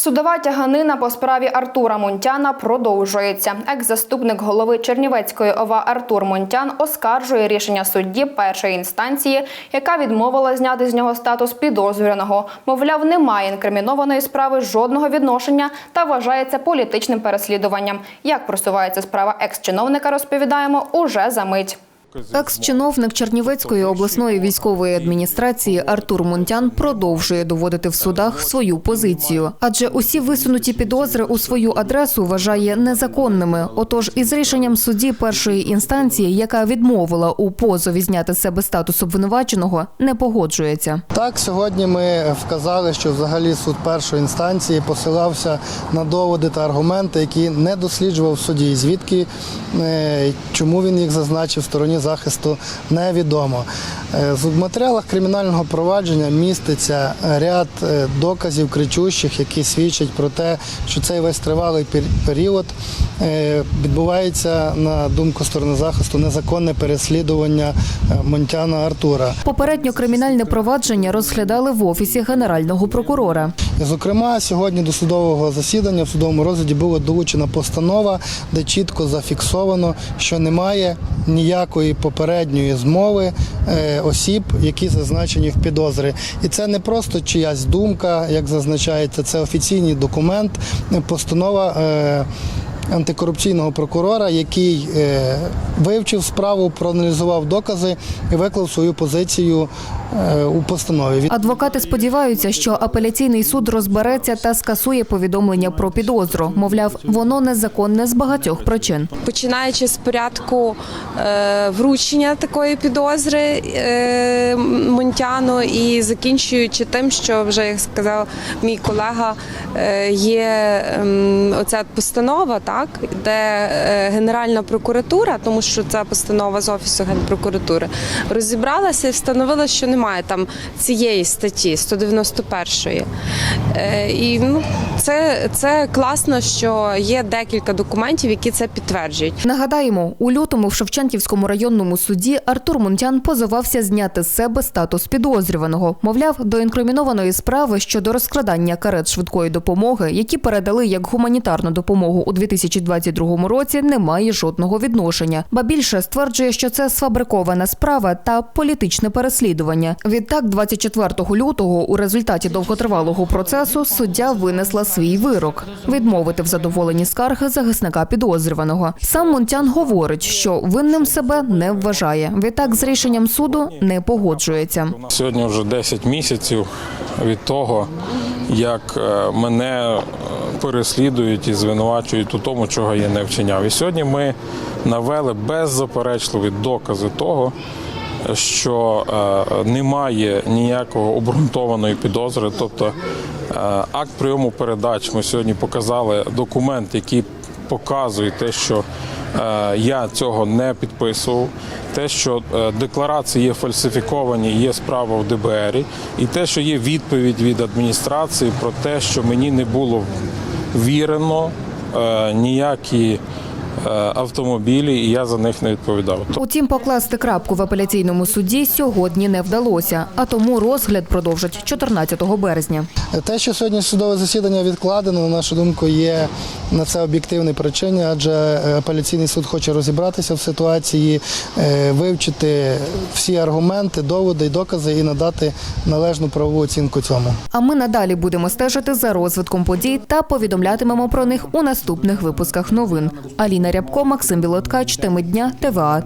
Судова тяганина по справі Артура Мунтяна продовжується. Екс-заступник голови Чернівецької ОВА Артур Мунтян оскаржує рішення судді першої інстанції, яка відмовила зняти з нього статус підозрюваного. Мовляв, немає інкримінованої справи жодного відношення та вважається політичним переслідуванням. Як просувається справа екс-чиновника, розповідаємо уже за мить. Екс-чиновник Чернівецької обласної військової адміністрації Артур Мунтян продовжує доводити в судах свою позицію, адже усі висунуті підозри у свою адресу вважає незаконними. Отож, із рішенням судді першої інстанції, яка відмовила у позові зняти з себе статус обвинуваченого, не погоджується. Так, сьогодні ми вказали, що взагалі суд першої інстанції посилався на доводи та аргументи, які не досліджував в суді. Звідки е, чому він їх зазначив стороні захисту, невідомо. Е, В матеріалах кримінального провадження міститься ряд е, доказів кричущих, які свідчать про те, що цей весь тривалий пер- період е, відбувається на думку сторони захисту незаконне переслідування Монтяна Артура. Попередньо кримінальне провадження розглядали в офісі генерального прокурора. Зокрема, сьогодні до судового засідання в судовому розгляді була долучена постанова, де чітко зафіксовано, що немає ніякої попередньої змови е, осіб, які зазначені в підозри. І це не просто чиясь думка, як зазначається, це офіційний документ, е, постанова. Антикорупційного прокурора, який е, вивчив справу, проаналізував докази і виклав свою позицію е, у постанові. Адвокати сподіваються, що апеляційний суд розбереться та скасує повідомлення про підозру. Мовляв, воно незаконне з багатьох причин. починаючи з порядку е, вручення такої підозри Монтяну і закінчуючи тим, що вже як сказав мій колега, є ем, оця постанова, так де е, Генеральна прокуратура, тому що це постанова з офісу генпрокуратури, розібралася і встановила, що немає там цієї статті 191. Е, і ну, це, це класно, що є декілька документів, які це підтверджують. Нагадаємо, у лютому в Шевченківському районному суді Артур Мунтян позивався зняти з себе статус підозрюваного. Мовляв, до інкримінованої справи щодо розкрадання карет швидкої допомоги, які передали як гуманітарну допомогу у 2022 році, немає жодного відношення. Ба більше стверджує, що це сфабрикована справа та політичне переслідування. Відтак, 24 лютого, у результаті довготривалого процесу суддя винесла свій вирок відмовити в задоволенні скарги захисника підозрюваного. Сам Мунтян говорить, що винним себе не вважає. Відтак з рішенням суду не погоджується. Сьогодні вже 10 місяців від того, як е, мене переслідують і звинувачують у тому, чого я не вчиняв. І сьогодні ми навели беззаперечливі докази того, що е, немає ніякого обґрунтованої підозри. Тобто е, акт прийому передач ми сьогодні показали документ, який показує те, що е, я цього не підписував, те, що е, декларації є фальсифіковані, є справа в ДБР, і те, що є відповідь від адміністрації про те, що мені не було вірено е, ніякі автомобілі, і я за них не відповідав. Утім, покласти крапку в апеляційному суді сьогодні не вдалося, а тому розгляд продовжать 14 березня. Те, що сьогодні судове засідання відкладено, на нашу думку, є на це об'єктивні причини, адже е, апеляційний суд хоче розібратися в ситуації, е, вивчити всі аргументи, доводи і докази і надати належну правову оцінку цьому. А ми надалі будемо стежити за розвитком подій та повідомлятимемо про них у наступних випусках новин. Аліна Рябко, Максим Білоткач, теми дня, ТВА.